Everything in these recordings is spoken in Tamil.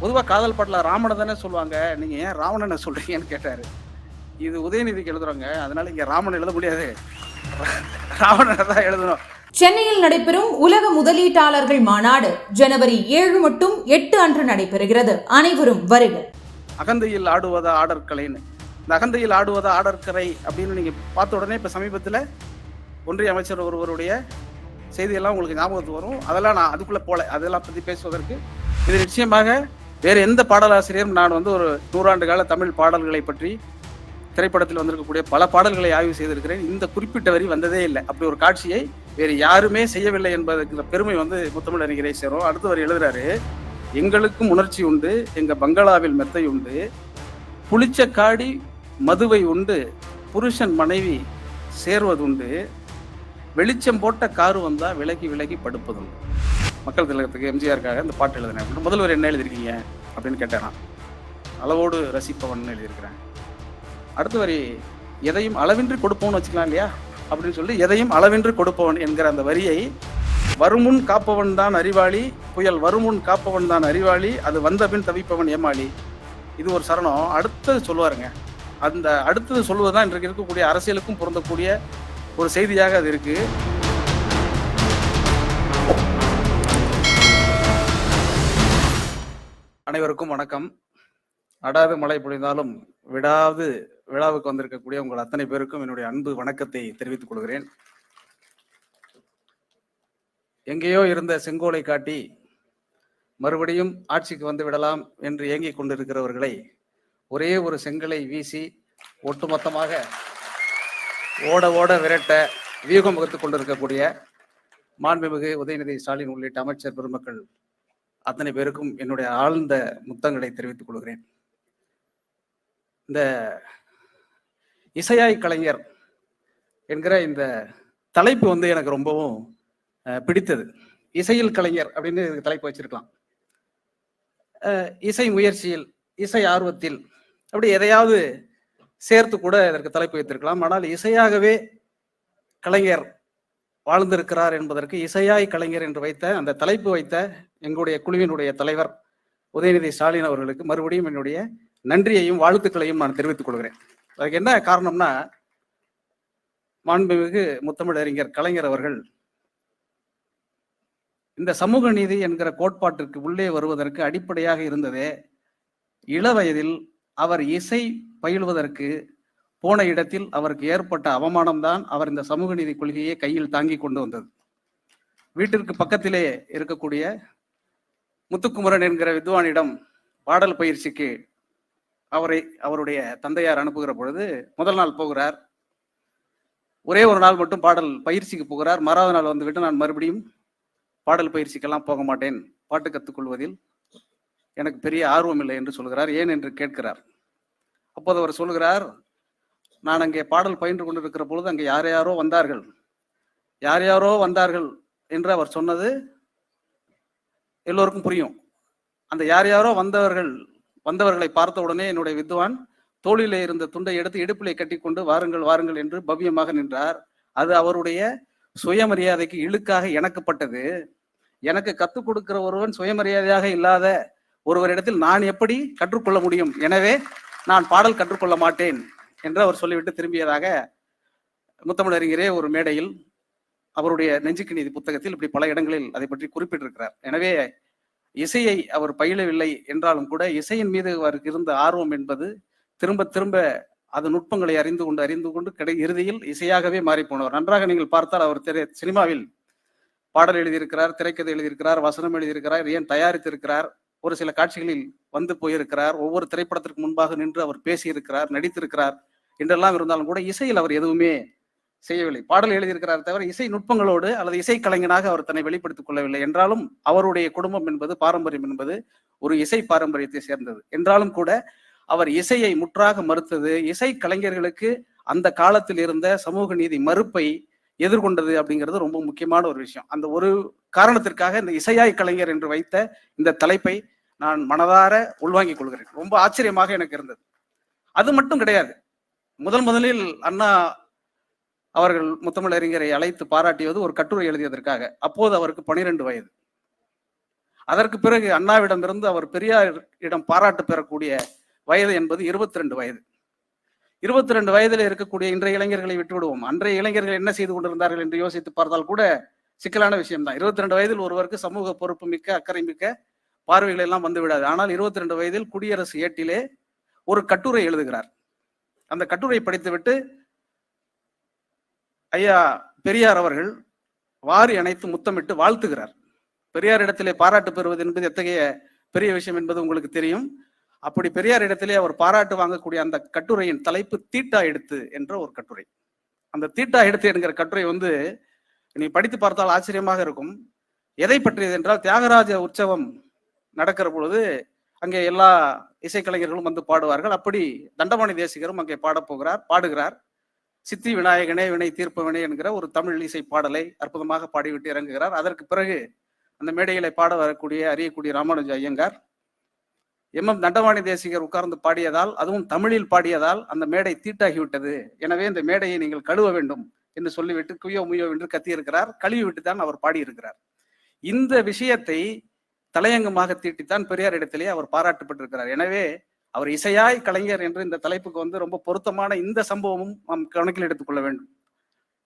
பொதுவாக காதல் பாட்டில் ராமனை தானே சொல்லுவாங்க. நீங்க ஏன் ராவணனை சொல்றீங்கன்னு கேட்டாரு. இது உதயநிதிக்கு எழுதுறாங்க. அதனால இங்க ராமன் எழுத முடியாது. ராவணனை தான் எழுதணும். சென்னையில் நடைபெறும் உலக முதலீட்டாளர்கள் மாநாடு ஜனவரி ஏழு மட்டும் எட்டு அன்று நடைபெறுகிறது. அனைவரும் வருக. அகந்தையில் ஆடுவதா ஆடற்கலைன்னு. இந்த அகந்தையில் ஆடுவதா ஆடற்கரை அப்படின்னு நீங்க பார்த்த உடனே இப்ப சமீபத்துல ஒன்றிய அமைச்சர் ஒருவருடைய செய்தியெல்லாம் உங்களுக்கு ஞாபகத்துக்கு வரும். அதெல்லாம் நான் அதுக்குள்ள போல அதெல்லாம் பத்தி பேசுவதற்கு. இது நிச்சயமாக வேற எந்த பாடலாசிரியரும் நான் வந்து ஒரு நூறாண்டு கால தமிழ் பாடல்களை பற்றி திரைப்படத்தில் வந்திருக்கக்கூடிய பல பாடல்களை ஆய்வு செய்திருக்கிறேன். இந்த குறிப்பிட்ட வரி வந்ததே இல்லை. அப்படி ஒரு காட்சியை வேறு யாருமே செய்யவில்லை என்பதற்கு பெருமை வந்து முத்தமிழ் அறிஞரை சேரும். அடுத்து அவர் எழுதுறாரு எங்களுக்கும் உணர்ச்சி உண்டு எங்க பங்களாவில் மெத்தை உண்டு புளிச்ச காடி மதுவை உண்டு புருஷன் மனைவி சேர்வதுண்டு வெளிச்சம் போட்ட காரு வந்தா விலகி விலகி படுப்பதுண்டு. மக்கள் திலகத்துக்கு எம்ஜிஆருக்காக இந்த பாட்டு எழுதினேன். முதல்வர் என்ன எழுதிருக்கீங்க அப்படின்னு கேட்டேன் அளவோடு ரசிப்பவன் எழுதியிருக்கிறேன். அடுத்த வரி எதையும் அளவின்றி கொடுப்போம்னு வச்சுக்கலாம் இல்லையா? அப்படின்னு சொல்லி எதையும் அளவின்றி கொடுப்பவன் என்கிற அந்த வரியை வருமுன் காப்பவன் தான் அறிவாளி புயல் வருமுன் காப்பவன் தான் அறிவாளி அது வந்த பின் தவிப்பவன் ஏமாளி. இது ஒரு சரணம். அடுத்தது சொல்லுவாருங்க. அந்த அடுத்தது சொல்வது தான் இன்றைக்கு இருக்கக்கூடிய அரசியலுக்கும் பொருந்தக்கூடிய ஒரு செய்தியாக அது இருக்குது அனைவருக்கும் வணக்கம். அடாது மழை பொழிந்தாலும் விடாது விழாவுக்கு வந்திருக்கக்கூடிய உங்கள் அத்தனை பேருக்கும் என்னுடைய அன்பு வணக்கத்தை தெரிவித்துக் கொள்கிறேன். எங்கேயோ இருந்த செங்கோலை காட்டி மறுபடியும் ஆட்சிக்கு வந்து விடலாம் என்று ஏங்கிக் கொண்டிருக்கிறவர்களை ஒரே ஒரு செங்கலை வீசி ஒட்டுமொத்தமாக ஓட ஓட விரட்ட வியூகம் வகுத்துக் கொண்டிருக்கக்கூடிய மாண்புமிகு உதயநிதி ஸ்டாலின் உள்ளிட்ட அமைச்சர் பெருமக்கள் அத்தனை பேருக்கும் என்னுடைய ஆழ்ந்த முத்தங்களை தெரிவித்துக் கொள்கிறேன். இந்த இசையாய் கலைஞர் என்கிற இந்த தலைப்பு வந்து எனக்கு ரொம்பவும் பிடித்தது. இசையில் கலைஞர் அப்படின்னு இதுக்கு தலைப்பு வச்சிருக்கலாம். இசை முயற்சியில் இசை ஆர்வத்தில் அப்படி எதையாவது சேர்த்து கூட இதற்கு தலைப்பு வைத்திருக்கலாம். ஆனால் இசையாகவே கலைஞர் வாழ்ந்திருக்கிறார் என்பதற்கு இசையாய் கலைஞர் என்று வைத்த அந்த தலைப்பு வைத்த எங்களுடைய குழுவினுடைய தலைவர் உதயநிதி ஸ்டாலின் அவர்களுக்கு மறுபடியும் என்னுடைய நன்றியையும் வாழ்த்துக்களையும் நான் தெரிவித்துக் கொள்கிறேன். அதுக்கு என்ன காரணம்னா மாண்புமிகு முத்தமிழ் அறிஞர் கலைஞர் அவர்கள் இந்த சமூக நீதி என்கிற கோட்பாட்டிற்கு உள்ளே வருவதற்கு அடிப்படையாக இருந்ததே இளவயதில் அவர் இசை பயில்வதற்கு போன இடத்தில் அவருக்கு ஏற்பட்ட அவமானம்தான் அவர் இந்த சமூக நீதி கொள்கையை கையில் தாங்கி கொண்டு வந்தது. வீட்டிற்கு பக்கத்திலே இருக்கக்கூடிய முத்துக்குமரன் என்கிற வித்வானிடம் பாடல் பயிற்சிக்கு அவரை அவருடைய தந்தையார் அனுப்புகிற பொழுது முதல் நாள் போகிறார். ஒரே ஒரு நாள் மட்டும் பாடல் பயிற்சிக்கு போகிறார். மறாவது நாள் வந்துவிட்டு நான் மறுபடியும் பாடல் பயிற்சிக்கெல்லாம் போக மாட்டேன். பாட்டு கற்றுக்கொள்வதில் எனக்கு பெரிய ஆர்வம் இல்லை என்று சொல்கிறார். ஏன் என்று கேட்கிறார். அப்போது அவர் சொல்கிறார் நான் அங்கே பாடல் பயின்று கொண்டிருக்கிற பொழுது அங்கே யார் யாரோ வந்தார்கள். யார் யாரோ வந்தார்கள் என்று அவர் சொன்னது எல்லோருக்கும் புரியும். அந்த யார் யாரோ வந்தவர்கள் வந்தவர்களை பார்த்த உடனே என்னுடைய வித்வான் தோளிலே இருந்த துண்டை எடுத்து இடுப்பிலே கட்டிக்கொண்டு வாருங்கள் வாருங்கள் என்று பவ்யமாக நின்றார். அது அவருடைய சுயமரியாதைக்கு இழுக்காக எனக்குப்பட்டது எனக்கு கத்துக் கொடுக்கிற ஒருவன் சுயமரியாதையாக இல்லாத ஒருவரிடத்தில் நான் எப்படி கற்றுக்கொள்ள முடியும்? எனவே நான் பாடல் கற்றுக்கொள்ள மாட்டேன். என்று அவர் சொல்லிவிட்டு திரும்பியதாக முத்தமிழறிஞரே ஒரு மேடையில் அவருடைய நெஞ்சுக்கு நீதி புத்தகத்தில் இப்படி பல இடங்களில் அதை பற்றி குறிப்பிட்டிருக்கிறார். எனவே இசையை அவர் பயிலவில்லை என்றாலும் கூட இசையின் மீது அவருக்கு இருந்த ஆர்வம் என்பது திரும்ப திரும்ப அது நுட்பங்களை அறிந்து கொண்டு அறிந்து கொண்டு கிடை இறுதியில் இசையாகவே மாறிப்போனவர். நன்றாக நீங்கள் பார்த்தால் அவர் திரை சினிமாவில் பாடல் எழுதியிருக்கிறார் திரைக்கதை எழுதியிருக்கிறார் வசனம் எழுதியிருக்கிறார் ஏன் தயாரித்திருக்கிறார் ஒரு சில காட்சிகளில் வந்து போயிருக்கிறார். ஒவ்வொரு திரைப்படத்திற்கு முன்பாக நின்று அவர் பேசியிருக்கிறார் நடித்திருக்கிறார் என்றெல்லாம் இருந்தாலும் கூட இசையில் அவர் எதுவுமே செய்யவில்லை. பாடல் எழுதியிருக்கிறார் தவிர இசை நுட்பங்களோடு அல்லது இசை கலைஞனாக அவர் தன்னை வெளிப்படுத்திக் கொள்ளவில்லை. என்றாலும் அவருடைய குடும்பம் என்பது பாரம்பரியம் என்பது ஒரு இசை பாரம்பரியத்தை சேர்ந்தது. என்றாலும் கூட அவர் இசையை முற்றாக மறுத்தது இசை கலைஞர்களுக்கு அந்த காலத்தில் இருந்த சமூக நீதி மறுப்பை எதிர்கொண்டது அப்படிங்கிறது ரொம்ப முக்கியமான ஒரு விஷயம். அந்த ஒரு காரணத்திற்காக இந்த இசையாய் கலைஞர் என்று வைத்த இந்த தலைப்பை நான் மனதார உள்வாங்கிக் கொள்கிறேன். ரொம்ப ஆச்சரியமாக எனக்கு இருந்தது. அது மட்டும் கிடையாது. முதல் முதலில் அண்ணா அவர்கள் முத்தமிழறிஞரை அழைத்து பாராட்டியது ஒரு கட்டுரை எழுதியதற்காக. அப்போது அவருக்கு பனிரெண்டு வயது. அதற்கு பிறகு அண்ணாவிடமிருந்து அவர் பெரியாரிடம் பாராட்டு பெறக்கூடிய வயது என்பது இருபத்தி ரெண்டு வயது. இருபத்தி ரெண்டு வயதில் இருக்கக்கூடிய இன்றைய இளைஞர்களை விட்டுவிடுவோம். அன்றைய இளைஞர்கள் என்ன செய்து கொண்டிருந்தார்கள் என்று யோசித்து பார்த்தால் கூட சிக்கலான விஷயம்தான். இருபத்தி ரெண்டு வயதில் ஒருவருக்கு சமூக பொறுப்பு மிக்க அக்கறை மிக்க பார்வைகள் எல்லாம் வந்து விடாது. ஆனால் இருபத்தி ரெண்டு வயதில் குடியரசு ஏட்டிலே ஒரு கட்டுரை எழுதுகிறார். அந்த கட்டுரை படித்துவிட்டு ஐயா பெரியார் அவர்கள் வாரி அணைத்து முத்தமிட்டு வாழ்த்துகிறார். பெரியார் இடத்திலே பாராட்டு பெறுவது என்பது எத்தகைய பெரிய விஷயம் என்பது உங்களுக்கு தெரியும். அப்படி பெரியார் இடத்திலே அவர் பாராட்டு வாங்கக்கூடிய அந்த கட்டுரையின் தலைப்பு தீட்டா எடுத்து என்ற ஒரு கட்டுரை. அந்த தீட்டா எடுத்து என்கிற கட்டுரை வந்து நீ படித்து பார்த்தால் ஆச்சரியமாக இருக்கும். எதை பற்றியது என்றால் தியாகராஜ உற்சவம் நடக்கிற பொழுது அங்கே எல்லா இசைக்கலைஞர்களும் வந்து பாடுவார்கள். அப்படி தண்டபாணி தேசிகரும் அங்கே பாடப்போகிறார் பாடுகிறார். சித்தி விநாயகனே வினை தீர்ப்பவனே என்கிற ஒரு தமிழ் இசை பாடலை அற்புதமாக பாடிவிட்டு இறங்குகிறார். அதற்கு பிறகு அந்த மேடைகளை பாட வரக்கூடிய அறியக்கூடிய ராமானுஜ ஐயங்கார் எம். எம். தண்டவாணி தேசிகர் உட்கார்ந்து பாடியதால் அதுவும் தமிழில் பாடியதால் அந்த மேடை தீட்டாகிவிட்டது. எனவே இந்த மேடையை நீங்கள் கழுவ வேண்டும் என்று சொல்லிவிட்டு குயோ முயோ என்று கத்தியிருக்கிறார். கழுவி விட்டு தான் அவர் பாடியிருக்கிறார். இந்த விஷயத்தை தலையங்கமாக தீட்டித்தான் பெரியார் இடத்திலேயே அவர் பாராட்டப்பட்டிருக்கிறார். எனவே அவர் இசையாய் கலைஞர் என்று இந்த தலைப்புக்கு வந்து ரொம்ப பொருத்தமான இந்த சம்பவமும் நாம் கணக்கில் எடுத்துக்கொள்ள வேண்டும்.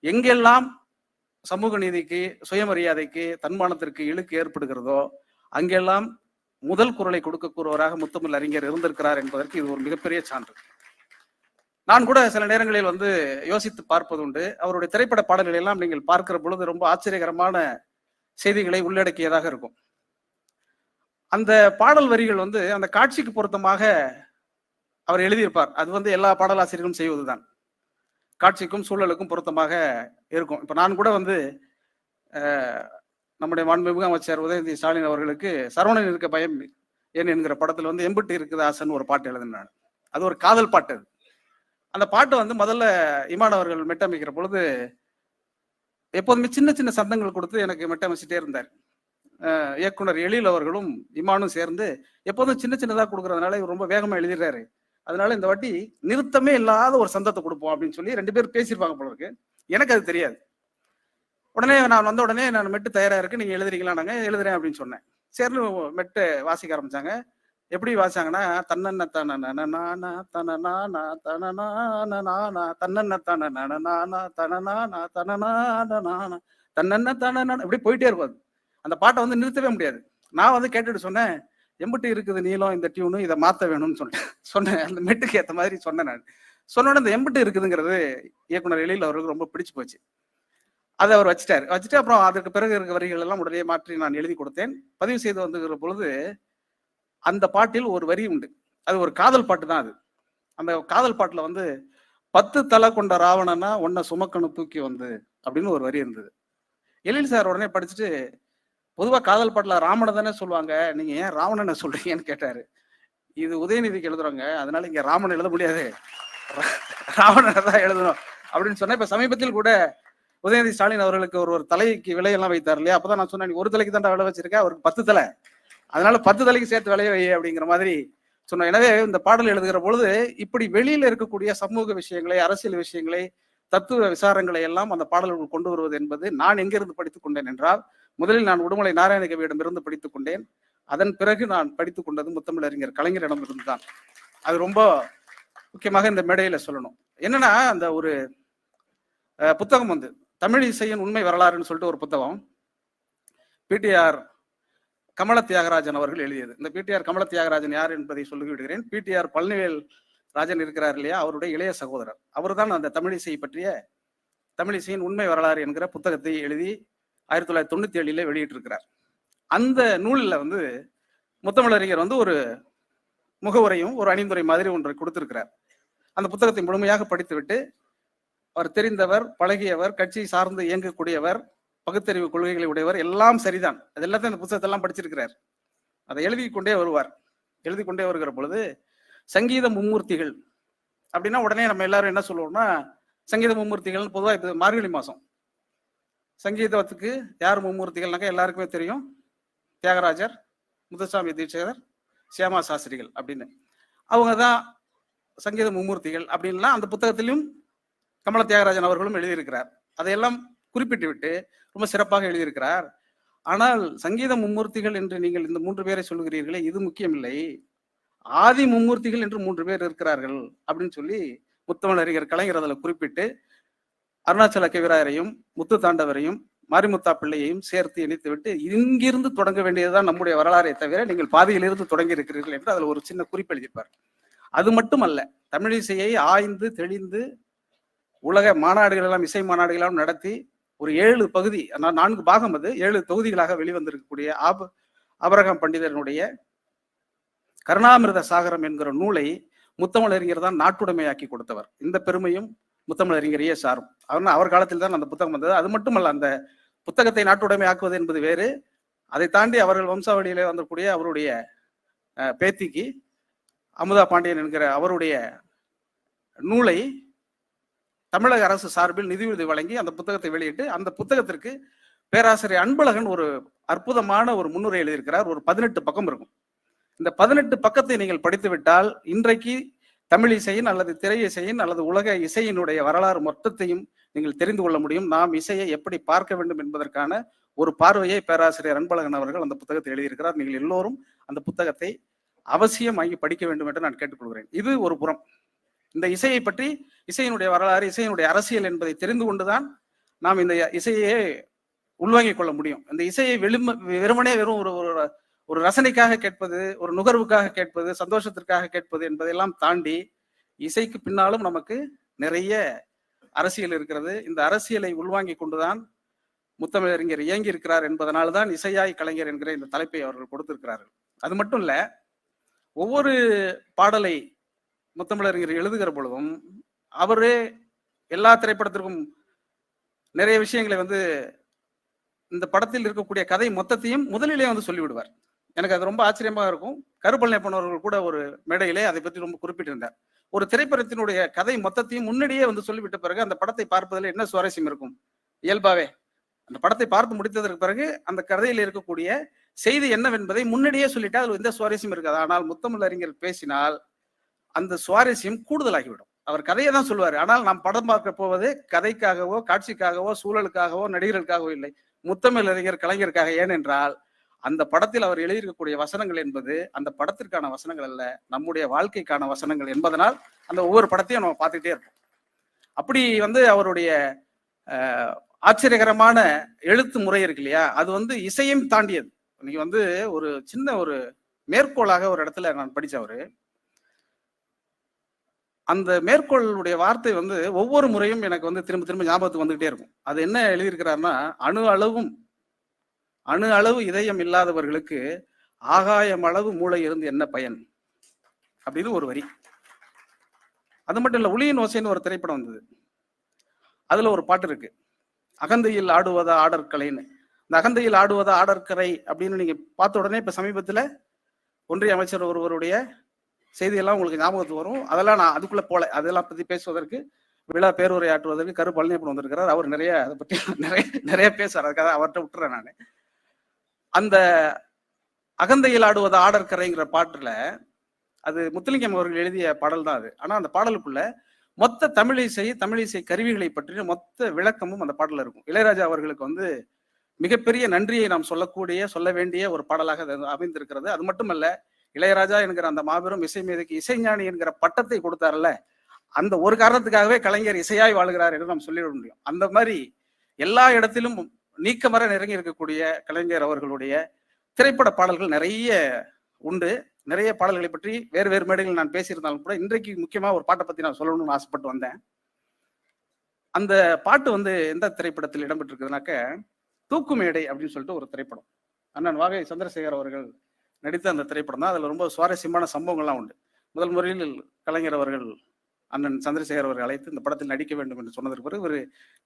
எங்கெல்லாம் சமூக நீதிக்கு சுயமரியாதைக்கு தன்மானத்திற்கு இழுக்கு ஏற்படுகிறதோ அங்கெல்லாம் முதல் குரலை கொடுக்கக்கூறுவராக முத்தமிழ் அறிஞர் இருந்திருக்கிறார் என்பதற்கு இது ஒரு மிகப்பெரிய சான்று. நான் கூட சில நேரங்களில் வந்து யோசித்து பார்ப்பதுண்டு. அவருடைய திரைப்பட பாடல்களை எல்லாம் நீங்கள் பார்க்கிற பொழுது ரொம்ப ஆச்சரியகரமான செய்திகளை உள்ளடக்கியதாக இருக்கும். அந்த பாடல் வரிகள் வந்து அந்த காட்சிக்கு பொருத்தமாக அவர் எழுதியிருப்பார். அது வந்து எல்லா பாடலாசிரியர்களும் செய்வதுதான். காட்சிக்கும் சூழலுக்கும் பொருத்தமாக இருக்கும். இப்போ நான் கூட வந்து நம்முடைய மாண்புமிகு அமைச்சர் உதயநிதி ஸ்டாலின் அவர்களுக்கு சரவணன் இருக்க பயம் ஏன் என்கிற படத்தில் வந்து எம்பிட்டு இருக்குது ஆசன் ஒரு பாட்டு எழுதினான் அது ஒரு காதல் பாட்டு அது. அந்த பாட்டு வந்து முதல்ல இமான் அவர்கள் மெட்டமைக்கிற பொழுது எப்போதுமே சின்ன சின்ன சந்தங்கள் கொடுத்து எனக்கு மெட்டமைச்சிட்டே இருந்தார். இயக்குனர் எழில் அவர்களும் இமானும் சேர்ந்து எப்போதும் சின்ன சின்னதாக கொடுக்கறதுனால இவர் ரொம்ப வேகமாக எழுதிடுறாரு. அதனால இந்த வாட்டி நிறுத்தமே இல்லாத ஒரு சந்தத்தை கொடுப்போம் அப்படின்னு சொல்லி ரெண்டு பேரும் பேசியிருப்பாங்க போல இருக்கு. எனக்கு அது தெரியாது. உடனே நான் வந்த உடனே நான் மெட்டு தயாராக இருக்கு நீங்கள் எழுதுறீங்களா நாங்கள் எழுதுறேன் அப்படின்னு சொன்னேன். சேர்ந்து மெட்டு வாசிக்க ஆரம்பிச்சாங்க. எப்படி வாசிச்சாங்கன்னா தன்னன்ன தன நானா தன நானா தன நானா தன்னன்ன தன நானா தன நானா தன நானா தன்னன்ன தன இப்படி போயிட்டே இருக்கும் அது. அந்த பாட்டை வந்து நிறுத்தவே முடியாது. நான் வந்து கேட்டுட்டு சொன்னேன் எம்பிட்டு இருக்குது நீளம் இந்த டியூனு இதை மாத்த வேணும்னு சொன்னேன். சொன்னேன். அந்த மெட்டுக்கு ஏற்ற மாதிரி சொன்னேன் நான். சொன்ன உடனே இந்த எம்பிட்டு இருக்குதுங்கிறது இயக்குனர் எழில் அவருக்கு ரொம்ப பிடிச்சு போச்சு. அதை அவர் வச்சுட்டாரு. வச்சுட்டு அப்புறம் அதற்கு பிறகு இருக்க வரிகள் எல்லாம் உடனே மாற்றி நான் எழுதி கொடுத்தேன். பதிவு செய்து வந்துகிற பொழுது அந்த பாட்டில் ஒரு வரி உண்டு. அது ஒரு காதல் பாட்டு தான் அது. அந்த காதல் பாட்டில் வந்து பத்து தலை கொண்ட ராவணனா உன்னை சுமக்கணும் தூக்கி வந்து அப்படின்னு ஒரு வரி இருந்தது. எழில் சார் உடனே படிச்சுட்டு பொதுவா காதல் பாட்டுல ராமனை தானே சொல்லுவாங்க. நீங்க ஏன் ராவணனை சொல்றீங்கன்னு கேட்டாரு. இது உதயநிதிக்கு எழுதுறாங்க அதனால இங்க ராமன் எழுத முடியாது. ரா- ராவணனை தான் எழுதணும் அப்படின்னு சொன்னேன் இப்ப சமீபத்தில் கூட உதயநிதி ஸ்டாலின் அவர்களுக்கு ஒரு ஒரு தலைக்கு விலையெல்லாம் வைத்தார் இல்லையா? அப்பதான் நான் சொன்னேன் நீ ஒரு தலைக்கு தான் விலை வச்சிருக்கேன் அவருக்கு பத்து தலை. அதனால பத்து தலைக்கு சேர்த்து விலைய வை அப்படிங்கிற மாதிரி சொன்னோம். எனவே இந்த பாடல் எழுதுகிற பொழுது இப்படி வெளியில இருக்கக்கூடிய சமூக விஷயங்களை அரசியல் விஷயங்களை தத்துவ விசாரங்களை எல்லாம் அந்த பாடல்கள் கொண்டு வருவது என்பது நான் எங்கிருந்து படித்துக் கொண்டேன் என்றால் முதலில் நான் உடுமலை நாராயணகவியிடம் இருந்து படித்துக் கொண்டேன். அதன் பிறகு நான் படித்துக் கொண்டது முத்தமிழறிஞர் கலைஞரிடம் இருந்துதான் அது ரொம்ப முக்கியமாக இந்த மேடையில சொல்லணும். என்னன்னா அந்த ஒரு புத்தகம் வந்து தமிழ் இசையின் உண்மை வரலாறுன்னு சொல்லிட்டு ஒரு புத்தகம் பிடிஆர் கமல தியாகராஜன் அவர்கள் எழுதியது. இந்த பிடிஆர் கமல தியாகராஜன் யார் என்பதை சொல்லி விடுகிறேன் பிடிஆர் பழனிவேல் ராஜன் இருக்கிறார் இல்லையா? அவருடைய இளைய சகோதரர். அவர்தான் அந்த தமிழிசை பற்றிய தமிழிசையின் உண்மை வரலாறு என்கிற புத்தகத்தை எழுதி ஆயிரத்தி தொள்ளாயிரத்தி தொண்ணூத்தி ஏழில் வெளியிட்டிருக்கிறார். அந்த நூலில் வந்து முத்தமிழறிஞர் வந்து ஒரு முகவுரையும் ஒரு அணிந்துரை மாதிரி ஒன்றை கொடுத்திருக்கிறார். அந்த புத்தகத்தை முழுமையாக படித்துவிட்டு அவர் தெரிந்தவர் பழகியவர் கட்சியை சார்ந்து இயங்கக்கூடியவர் பகுத்தறிவு கொள்கைகளை உடையவர் எல்லாம் சரிதான். அது எல்லாத்தையும் அந்த புத்தகத்தை எல்லாம் படிச்சிருக்கிறார். அதை எழுதி கொண்டே வருவார். எழுதி கொண்டே வருகிற பொழுது சங்கீத மும்மூர்த்திகள் அப்படின்னா உடனே நம்ம எல்லாரும் என்ன சொல்லுவோம்னா சங்கீத மும்மூர்த்திகள் பொதுவாக இது மார்கழி மாதம் சங்கீதத்துக்கு யார் மும்மூர்த்திகள்னாக்க எல்லாருக்குமே தெரியும். தியாகராஜர் முத்துசாமி தீட்சிதர் சியாமா சாஸ்திரிகள் அப்படின்னு. அவங்க தான் சங்கீத மும்மூர்த்திகள் அப்படின்லாம் அந்த புத்தகத்திலும் கமல தியாகராஜன் அவர்களும் எழுதியிருக்கிறார். அதையெல்லாம் குறிப்பிட்டு விட்டு ரொம்ப சிறப்பாக எழுதியிருக்கிறார். ஆனால் சங்கீத மும்மூர்த்திகள் என்று நீங்கள் இந்த மூன்று பேரை சொல்லுகிறீர்களே இது முக்கியமில்லை. ஆதி மும்மூர்த்திகள் என்று மூன்று பேர் இருக்கிறார்கள் அப்படின்னு சொல்லி முத்தமிழ் அறிஞர் கலைஞர் அதில் குறிப்பிட்டு அருணாச்சல கவிராயரையும் முத்து தாண்டவரையும் மாரிமுத்தா பிள்ளையையும் சேர்த்து இணைத்துவிட்டு இங்கிருந்து தொடங்க வேண்டியதுதான் நம்முடைய வரலாறை தவிர நீங்கள் பாதியிலிருந்து தொடங்கி இருக்கிறீர்கள் என்று அதில் ஒரு சின்ன குறிப்பெழுதிப்பார் அது மட்டுமல்ல தமிழிசையை ஆய்ந்து தெளிந்து உலக மாநாடுகள் எல்லாம் இசை மாநாடுகளாலும் நடத்தி ஒரு ஏழு பகுதி நான்கு பாகம் அது ஏழு தொகுதிகளாக வெளிவந்திருக்கக்கூடிய ஆப அபரகம் பண்டிதனுடைய கருணாமிர்த சாகரம் என்கிற நூலை முத்தமிழறிஞர் தான் நாட்டுடைமையாக்கி கொடுத்தவர். இந்த பெருமையும் முத்தமிழறிஞரையே சாரும். அவர் அவர் காலத்தில் தான் அந்த புத்தகம் வந்தது. அது மட்டுமல்ல அந்த புத்தகத்தை நாட்டுடைமையாக்குவது என்பது வேறு. அதை தாண்டி அவர்கள் வம்சாவளியிலே வந்தக்கூடிய அவருடைய பேத்திக்கு அமுதா பாண்டியன் என்கிற அவருடைய நூலை தமிழக அரசு சார்பில் நிதியுதவி வழங்கி அந்த புத்தகத்தை வெளியிட்டு அந்த புத்தகத்திற்கு பேராசிரியர் அன்பழகன் ஒரு அற்புதமான ஒரு முன்னுரை எழுதியிருக்கிறார். ஒரு பதினெட்டு பக்கம் இருக்கும். இந்த பதினெட்டு பக்கத்தை நீங்கள் படித்துவிட்டால் இன்றைக்கு தமிழ் இசையின் அல்லது திரை இசையின் அல்லது உலக இசையினுடைய வரலாறு மொத்தத்தையும் நீங்கள் தெரிந்து கொள்ள முடியும். நாம் இசையை எப்படி பார்க்க வேண்டும் என்பதற்கான ஒரு பார்வையை பேராசிரியர் அன்பழகன் அவர்கள் அந்த புத்தகத்தை எழுதியிருக்கிறார். நீங்கள் எல்லோரும் அந்த புத்தகத்தை அவசியம் வாங்கி படிக்க வேண்டும் என்று நான் கேட்டுக்கொள்கிறேன். இது ஒரு புறம். இந்த இசையை பற்றி இசையினுடைய வரலாறு இசையினுடைய அரசியல் என்பதை தெரிந்து கொண்டுதான் நாம் இந்த இசையை உள்வாங்கிக் கொள்ள முடியும். இந்த இசையை வெளும வெறுமனே வெறும் ஒரு ஒரு ஒரு ரசனைக்காக கேட்பது ஒரு நுகர்வுக்காக கேட்பது சந்தோஷத்திற்காக கேட்பது என்பதையெல்லாம் தாண்டி இசைக்கு பின்னாலும் நமக்கு நிறைய அரசியல் இருக்கிறது. இந்த அரசியலை உள்வாங்கி கொண்டுதான் முத்தமிழறிஞர் இயங்கி இருக்கிறார் என்பதனால்தான் இசையாய் கலைஞர் என்கிற இந்த தலைப்பை அவர்கள் கொடுத்திருக்கிறார்கள். அது மட்டும் இல்ல ஒவ்வொரு பாடலை முத்தமிழறிஞர் எழுதுகிற பொழுதும் அவரே எல்லா திரைப்படத்திற்கும் நிறைய விஷயங்களை வந்து இந்த படத்தில் இருக்கக்கூடிய கதை மொத்தத்தையும் முதலிலே வந்து சொல்லிவிடுவார். எனக்கு அது ரொம்ப ஆச்சரியமாக இருக்கும். கருப்பழனியப்பன் அவர்கள் கூட ஒரு மேடையிலே அதை பற்றி ரொம்ப குறிப்பிட்டிருந்தார். ஒரு திரைப்படத்தினுடைய கதை மொத்தத்தையும் முன்னாடியே வந்து சொல்லிவிட்ட பிறகு அந்த படத்தை பார்ப்பதில் என்ன சுவாரஸ்யம் இருக்கும்? இயல்பாவே. அந்த படத்தை பார்த்து முடித்ததற்கு பிறகு அந்த கதையில் இருக்கக்கூடிய செய்தி என்னவென்பதை முன்னாடியே சொல்லிட்டா அதில் எந்த சுவாரஸ்யம் இருக்காது. ஆனால் முத்தமிழ் அறிஞர் பேசினால் அந்த சுவாரஸ்யம் கூடுதலாகிவிடும். அவர் கதையை தான் சொல்லுவார். ஆனால் நாம் படம் பார்க்க போவது கதைக்காகவோ காட்சிக்காகவோ சூழலுக்காகவோ நடிகர்களுக்காகவோ இல்லை. முத்தமிழ் அறிஞர் கலைஞருக்காக. ஏனென்றால் அந்த படத்தில் அவர் எழுதியிருக்கக்கூடிய வசனங்கள் என்பது அந்த படத்திற்கான வசனங்கள் அல்ல நம்முடைய வாழ்க்கைக்கான வசனங்கள் என்பதனால் அந்த ஒவ்வொரு படத்தையும் நம்ம பார்த்துக்கிட்டே இருப்போம். அப்படி வந்து அவருடைய ஆச்சரியகரமான எழுத்து முறை இருக்கு இல்லையா? அது வந்து இசையும் தாண்டியது. இன்னைக்கு வந்து ஒரு சின்ன ஒரு மேற்கோளாக ஒரு இடத்துல நான் படித்தவர் அந்த மேற்கோளுடைய வார்த்தை வந்து ஒவ்வொரு முறையும் எனக்கு வந்து திரும்ப திரும்ப ஞாபகத்துக்கு வந்துகிட்டே இருக்கும். அது என்ன எழுதியிருக்கிறாருன்னா அணு அளவும் அணு அளவு இதயம் இல்லாதவர்களுக்கு ஆகாயம் அளவு மூளை இருந்து என்ன பயன்? அப்படின்னு ஒரு வரி. அது மட்டும் இல்ல உளியின் ஓசைன்னு ஒரு திரைப்படம் வந்தது. அதுல ஒரு பாட்டு இருக்கு. அகந்தையில் ஆடுவதா ஆடற்கலைன்னு இந்த அகந்தையில் ஆடுவதா ஆடற்கரை அப்படின்னு நீங்க பார்த்த உடனே இப்ப சமீபத்துல ஒன்றிய அமைச்சர் ஒருவருடைய செய்தியெல்லாம் உங்களுக்கு ஞாபகத்துக்கு வரும். அதெல்லாம் நான் அதுக்குள்ள போல அதெல்லாம் பத்தி பேசுவதற்கு விழா பேருரையாற்றுவதற்கு கரு பழனியப்பன் வந்திருக்கிறார். அவர் நிறைய அதை பற்றி நிறைய நிறைய பேசுறாரு. அதுக்காக அவர்கிட்ட விட்டுறேன் நான். அந்த அகந்தையில் ஆடுவது ஆடற்கரைங்கிற பாட்டுல அது முத்துலிங்கம் அவர்கள் எழுதிய பாடல் தான் அது. ஆனா அந்த பாடலுக்குள்ள மொத்த தமிழிசை தமிழிசை கருவிகளை பற்றிய மொத்த விளக்கமும் அந்த பாடல இருக்கும். இளையராஜா அவர்களுக்கு வந்து மிகப்பெரிய நன்றியை நாம் சொல்லக்கூடிய சொல்ல வேண்டிய ஒரு பாடலாக அமைந்திருக்கிறது. அது மட்டுமல்ல இளையராஜா என்கிற அந்த மாபெரும் இசை மேதைக்கு இசைஞானி என்கிற பட்டத்தை கொடுத்தார்ல அந்த ஒரு காரணத்துக்காகவே கலைஞர் இசையாய் வாழ்கிறார் என்று நாம் சொல்லிட முடியும். அந்த மாதிரி எல்லா இடத்திலும் நீக்கமர நெருங்கி இருக்கக்கூடிய கலைஞர் அவர்களுடைய திரைப்பட பாடல்கள் நிறைய உண்டு. நிறைய பாடல்களை பற்றி வேறு வேறு மேடைகளில் நான் பேசியிருந்தாலும் கூட இன்றைக்கு முக்கியமா ஒரு பாட்டை பத்தி நான் சொல்லணும்னு ஆசைப்பட்டு வந்தேன். அந்த பாட்டு வந்து எந்த திரைப்படத்தில் இடம்பெற்றிருக்குதுனாக்க தூக்கு மேடை அப்படின்னு சொல்லிட்டு ஒரு திரைப்படம். அண்ணன் வாகை சந்திரசேகர் அவர்கள் நடித்த அந்த திரைப்படம் தான். அதுல ரொம்ப சுவாரஸ்யமான சம்பவங்கள்லாம் உண்டு. முதல் முறையில் கலைஞர் அவர்கள் அண்ணன் சந்திரசேகர் அவர்கள் அழைத்து இந்த படத்தில் நடிக்க வேண்டும் என்று சொன்னதற்கு பிறகு இவர்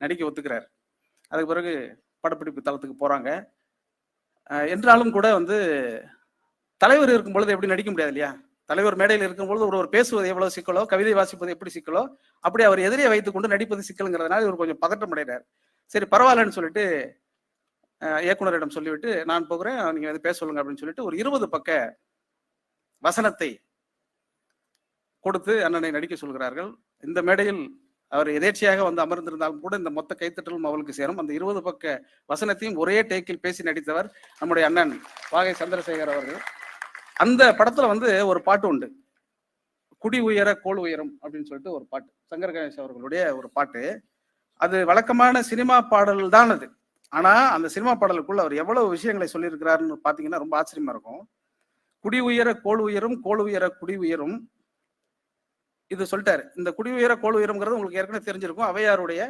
நடிக்க ஒத்துக்கிறார். அதுக்கு பிறகு படப்பிடிப்பு தளத்துக்கு போகிறாங்க என்றாலும் கூட வந்து தலைவர் இருக்கும் பொழுது எப்படி நடிக்க முடியாது இல்லையா? தலைவர் மேடையில் இருக்கும் பொழுது ஒருவர் பேசுவது எவ்வளவு சிக்கலோ கவிதை வாசிப்பது எப்படி சிக்கலோ அப்படி அவர் எதிரே வைத்துக் கொண்டு நடிப்பது சிக்கலுங்கிறதுனால இவர் கொஞ்சம் பதட்டம் அடைகிறார். சரி பரவாயில்லன்னு சொல்லிட்டு இயக்குனரிடம் சொல்லிவிட்டு நான் போகிறேன் நீங்க வந்து பேச சொல்லுங்க அப்படின்னு சொல்லிட்டு ஒரு இருபது பக்க வசனத்தை கொடுத்து அண்ணனை நடிக்க சொல்கிறார்கள். இந்த மேடையில் அவர் எதேர்ச்சியாக வந்து அமர்ந்திருந்தாலும் கூட இந்த மொத்த கைத்தட்டலும் அவளுக்கு சேரும். அந்த இருபது பக்க வசனத்தையும் ஒரே டேக்கில் பேசி நடித்தவர் நம்முடைய அண்ணன் வாகை சந்திரசேகர் அவர்கள். அந்த படத்துல வந்து ஒரு பாட்டு உண்டு. குடி உயர கோல் உயரம் அப்படின்னு சொல்லிட்டு ஒரு பாட்டு. சங்கர் கணேஷ் அவர்களுடைய ஒரு பாட்டு. அது வழக்கமான சினிமா பாடல் தான் அது. ஆனா அந்த சினிமா பாடலுக்குள்ள அவர் எவ்வளவு விஷயங்களை சொல்லியிருக்கிறாருன்னு பாத்தீங்கன்னா ரொம்ப ஆச்சரியமா இருக்கும். குடி உயர கோல் உயரும் கோல் உயர குடி உயரும். இது சொல்லிட்டாரு. இந்த குடி உயர கோல் உயரம்ங்கிறது உங்களுக்கு ஏற்கனவே தெரிஞ்சிருக்கும். அவையாருடைய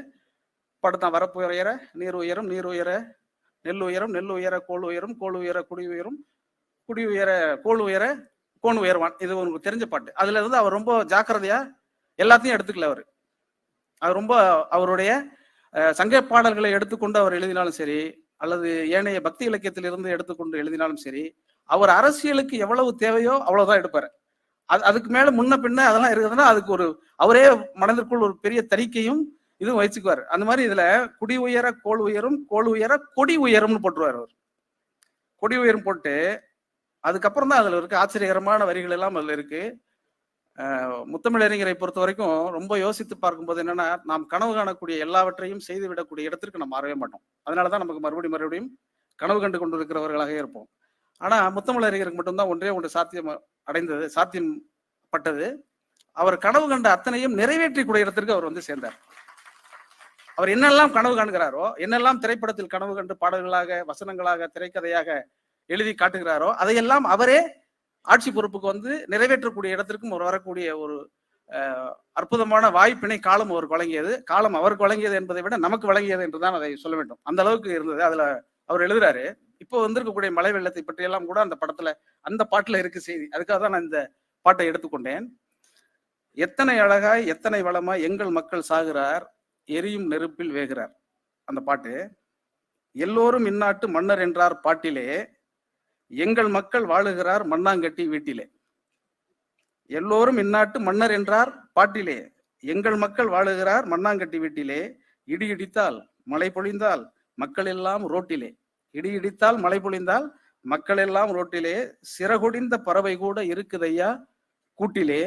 படத்தான் வரப்பு உயர நீர் உயரம் நீர் உயர நெல் உயரம் நெல் உயர கோல் உயரும் கோல் உயர குடி உயரும் குடி உயர கோல் உயர கோண் உயர்வான் இது உங்களுக்கு தெரிஞ்ச பாட்டு. அதுல இருந்து அவர் ரொம்ப ஜாக்கிரதையா எல்லாத்தையும் எடுத்துக்கல அவர். அவர் ரொம்ப அவருடைய சங்க பாடல்களை எடுத்துக்கொண்டு அவர் எழுதினாலும் சரி அல்லது ஏனைய பக்தி இலக்கியத்திலிருந்து எடுத்துக்கொண்டு எழுதினாலும் சரி அவர் அரசியலுக்கு எவ்வளவு தேவையோ அவ்வளவுதான் எடுப்பாரு. அது அதுக்கு மேல முன்ன பின்ன அதெல்லாம் இருக்குதுன்னா அதுக்கு ஒரு அவரே மனதிற்குள் ஒரு பெரிய தணிக்கையும் இதுவும் வச்சுக்குவார். அந்த மாதிரி இதுல குடி உயர கோல் உயரும் கோல் உயர கொடி உயரும்னு போட்டுருவார் அவர். கொடி உயரும் போட்டு அதுக்கப்புறம் தான் அதுல இருக்கு ஆச்சரியகரமான வரிகள் எல்லாம் அதுல இருக்கு. முத்தமிழறிஞரை பொறுத்த வரைக்கும் ரொம்ப யோசித்து பார்க்கும்போது என்னன்னா நாம் கனவு காணக்கூடிய எல்லாவற்றையும் செய்துவிடக்கூடிய இடத்திற்கு நம்ம மாறவே மாட்டோம். அதனாலதான் நமக்கு மறுபடியும் மறுபடியும் கனவு கண்டு கொண்டிருக்கிறவர்களாக இருப்போம். ஆனா முத்தமிழறிஞருக்கு மட்டும்தான் ஒன்றே ஒன்று சாத்தியம் அடைந்தது சாத்தியம் பட்டது அவர் கனவு கண்ட அத்தனையும் நிறைவேற்றக்கூடிய இடத்திற்கு அவர் வந்து சேர்ந்தார். அவர் என்னெல்லாம் கனவு காண்கிறாரோ என்னெல்லாம் திரைப்படத்தில் கனவு கண்டு பாடல்களாக வசனங்களாக திரைக்கதையாக எழுதி காட்டுகிறாரோ அதையெல்லாம் அவரே ஆட்சி பொறுப்புக்கு வந்து நிறைவேற்றக்கூடிய இடத்திற்கும் ஒரு வரக்கூடிய ஒரு அற்புதமான வாய்ப்பினை காலம் அவருக்கு வழங்கியது. காலம் அவருக்கு வழங்கியது என்பதை விட நமக்கு வழங்கியது என்றுதான் அதை சொல்ல வேண்டும். அந்த அளவுக்கு இருந்தது. அதுல அவர் எழுதுறாரு இப்போ வந்திருக்கக்கூடிய மழை வெள்ளத்தை பற்றியெல்லாம் கூட அந்த படத்துல அந்த பாட்டுல இருக்கு செய்தி. அதுக்காக தான் நான் இந்த பாட்டை எடுத்துக்கொண்டேன். எத்தனை அழகாய் எத்தனை வளமாய் எங்கள் மக்கள் சாகிறார் எரியும் நெருப்பில் வேகிறார். அந்த பாட்டு. எல்லோரும் இந்நாட்டு மன்னர் என்றார் பாட்டிலே எங்கள் மக்கள் வாழுகிறார் மண்ணாங்கட்டி வீட்டிலே. எல்லோரும் இந்நாட்டு மன்னர் என்றார் பாட்டிலே எங்கள் மக்கள் வாழுகிறார் மண்ணாங்கட்டி வீட்டிலே. இடி இடித்தால் மழை பொழிந்தால் மக்கள் எல்லாம் ரோட்டிலே. இடி இடித்தால் மழை பொழிந்தால் மக்கள் எல்லாம் ரோட்டிலே சிறகுடிந்த பறவை கூட இருக்குதையா? கூட்டிலே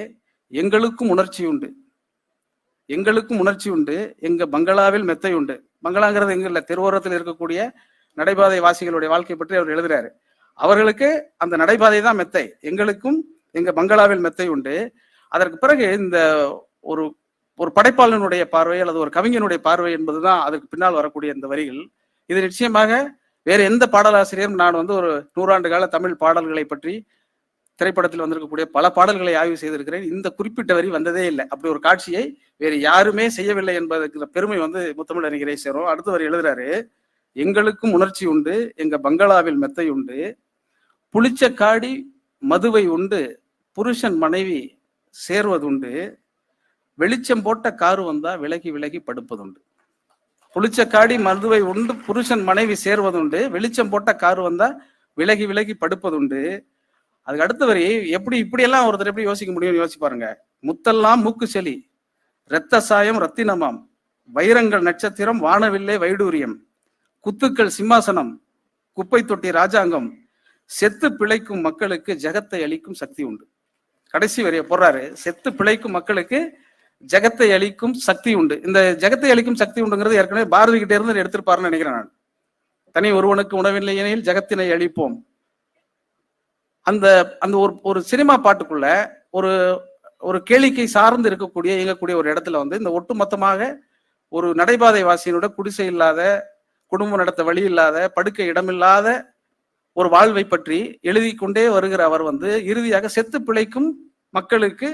எங்களுக்கும் உணர்ச்சி உண்டு. எங்களுக்கும் உணர்ச்சி உண்டு. எங்க பங்களாவில் மெத்தை உண்டு. பங்களாங்கிறது எங்க இல்லை திருவோரத்தில் இருக்கக்கூடிய நடைபாதை வாசிகளுடைய வாழ்க்கை பற்றி அவர் எழுதுறாரு. அவர்களுக்கு அந்த நடைபாதை தான் மெத்தை. எங்களுக்கும் எங்க பங்களாவில் மெத்தை உண்டு. அதற்கு பிறகு இந்த ஒரு ஒரு படைப்பாளனுடைய பார்வை அல்லது ஒரு கவிஞனுடைய பார்வை என்பதுதான் அதற்கு பின்னால் வரக்கூடிய இந்த வரிகள். இது நிச்சயமாக வேறு எந்த பாடலாசிரியரும் நான் வந்து ஒரு நூறாண்டு கால தமிழ் பாடல்களை பற்றி திரைப்படத்தில் வந்திருக்கக்கூடிய பல பாடல்களை ஆய்வு செய்திருக்கிறேன். இந்த குறிப்பிட்ட வரி வந்ததே இல்லை. அப்படி ஒரு காட்சியை வேறு யாருமே செய்யவில்லை என்பதற்கு பெருமை வந்து முத்தமிழ் அறிஞரை சேரும் அடுத்த வரி எழுதுறாரு. எங்களுக்கும் உணர்ச்சி உண்டு எங்க பங்களாவில் மெத்தை உண்டு புளிச்ச காடி மதுவை உண்டு புருஷன் மனைவி சேர்வதுண்டு வெளிச்சம் போட்ட காரு வந்தா விலகி விலகி படுப்பதுண்டு. புளிச்ச காடி மருதுவை உண்டு புருஷன் மனைவி சேர்வதுண்டு வெளிச்சம் போட்ட காரு வந்தா விலகி விலகி படுப்பதுண்டு. அதுக்கு அடுத்த வரி எப்படி இப்படியெல்லாம் ஒருத்தர் எப்படி யோசிக்க முடியும்னு யோசிச்சு பாருங்க. முத்தெல்லாம் மூக்கு செலி இரத்த சாயம் ரத்தினமாம் வைரங்கள் நட்சத்திரம் வானவில்லை வைடூரியம். குத்துக்கள் சிம்மாசனம் குப்பை தொட்டி ராஜாங்கம். செத்து பிழைக்கும் மக்களுக்கு ஜெகத்தை அளிக்கும் சக்தி உண்டு. கடைசி வரைய போடுறாரு. செத்து பிழைக்கும் மக்களுக்கு ஜெகத்தை அழிக்கும் சக்தி உண்டு. இந்த ஜெகத்தை அழிக்கும் சக்தி உண்டுங்கிறது ஏற்கனவே பாரதி கிட்டே இருந்து எடுத்திருப்பாருன்னு நினைக்கிறேன் நான். தனி ஒருவனுக்கு உணவில்லை எனில் ஜெகத்தினை அழிப்போம். அந்த அந்த ஒரு ஒரு சினிமா பாட்டுக்குள்ள ஒரு ஒரு கேளிக்கை சார்ந்து இருக்கக்கூடிய இயங்கக்கூடிய ஒரு இடத்துல வந்து இந்த ஒட்டுமொத்தமாக ஒரு நடைபாதை வாசியினோட குடிசை இல்லாத குடும்பம் நடத்த வழி இல்லாத படுக்க இடமில்லாத ஒரு வாழ்வை பற்றி எழுதி கொண்டே வருகிற அவர் வந்து இறுதியாக செத்து பிழைக்கும் மக்களுக்கு